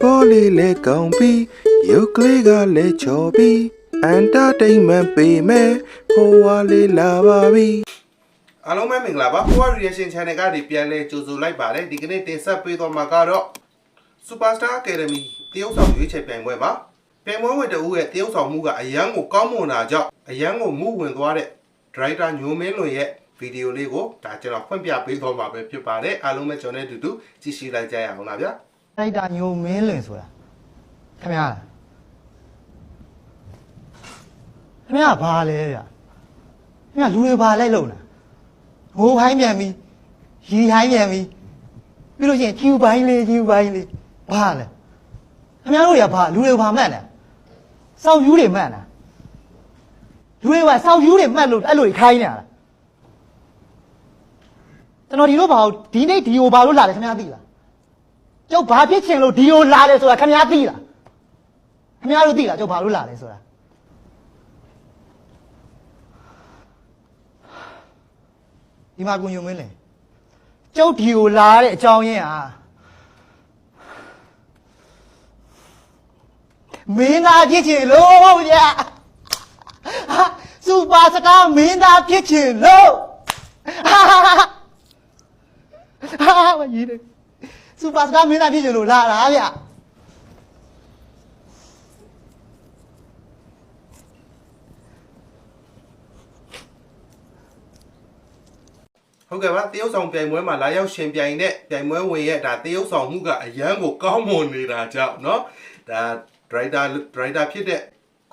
ပေါ်လေးလဲကောင်းပြီးရုပ်ကလေးကလည်းချော်ပြီးအန်တာတိန်မန်ပေးမယ်ဟိုဝါလေးလာပါပြီအားလုံးပဲမင်္ဂလာပါဟိုဝါ reaction channel ကနေပြန်လဲကြိုဆိုလိုက်ပါတယ်ဒီကနေ့တင်ဆက်ပေးသွားမှာကတော့ Superstar Academy တရုတ်ဆောင်ရွေးချယ်ပြိုင်ပွဲမှာပြိုင်ပွဲဝင်တဦးရဲ့တရုတ်ဆောင်မှုကအရန်ကိုကောင်းမွန်တာကြောင့်အရန်ကိုမှုဝင်သွားတဲ့ Director ညိုမင်းလွင်ရဲ့ဗီဒီယိုလေးကိုဒါကျွန်တော်ဖွင့်ပြပေးသွားမှာပဲဖြစ်ပါတယ်အားလုံးပဲကျွန်တော်နဲ့အတူတူကြည့်ရှုလိုက်ကြရအောင်လားဗျာ ရိုက်တာညိုမင်းလွင်ဆိုတာခင်ဗျားလားခင်ဗျားဘာလဲဗျခင်ဗျားလူတွေဘာလိုက်လုံလားငိုပိုင်းပြန်ပြီရီဟိုင်းပြန်ပြီပြီးလို့ရှိရင်ကျူပိုင်းလေးကျူပိုင်းလေးဘာလဲခင်ဗျားတို့တွေကဘာလူတွေဘာမှတ်လဲစောက်ယူတွေမှတ်လားလူတွေကစောက်ယူတွေမှတ်လို့အဲ့လိုခိုင်းနေတာလားကျွန်တော်ဒီတော့ဘာလို့ဒီနေ့ဒီကိုဘာလို့လာလဲခင်ဗျားသိလား ကျုပ်ဘာဖြစ်ချင်လို့ဒီလိုလာတယ်ဆိုတာခင်ဗျားသိလားခင်ဗျားတို့သိလားကျုပ်ဘာလို့လာလဲဆိုတာဒီမှာကိုညုံမင်းလေကျုပ်ဒီကိုလာတဲ့အကြောင်းရင်းဟာမင်းသားဖြစ်ချင်လို့ဗျာဟာစူပါစတားမင်းသားဖြစ်ချင်လို့ဟာဟာဟာဟာမကြီးတယ် စူပါစကားမင်းသားဖြစ်ချင်လို့လာတာဗျ ဟုတ်ကဲ့ပါတရုတ်ဆောင်ပြိုင်ပွဲမှာလာရောက်ရှင်ပြိုင်တဲ့ပြိုင်ပွဲဝင်ရဲ့ဒါတရုတ်ဆောင်မှုကအရန်ကိုကောင်းမွန်နေတာကြောင့်เนาะဒါ driver driver ဖြစ်တဲ့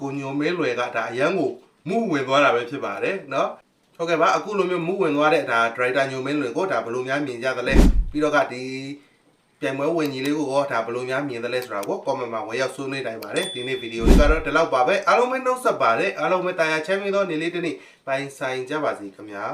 ကိုညိုမဲလွယ်ကဒါအရန်ကိုမှုဝင်သွားတာပဲဖြစ်ပါတယ်เนาะဟုတ်ကဲ့ပါအခုလိုမျိုးမှုဝင်သွားတဲ့ဒါ driver ညိုမဲလွယ်ကိုဒါဘယ်လိုများမြင်ကြသလဲပြီးတော့ကဒီ ပြိုင်ပွဲဝင်ကြီးလေးကိုရောဒါဘယ်လိုများမြင်သလဲဆိုတာကို comment မှာဝင်ရောက်ဆွေးနွေးနိုင်ပါတယ်ဒီနေ့ဗီဒီယိုလေးကတော့ဒီလောက်ပါပဲအားလုံးပဲနှုတ်ဆက်ပါတယ်အားလုံးပဲတာယာချမ်းမြေ့သောနေ့လေးတစ်နေ့ပိုင်ဆိုင်ကြပါစေခင်ဗျာ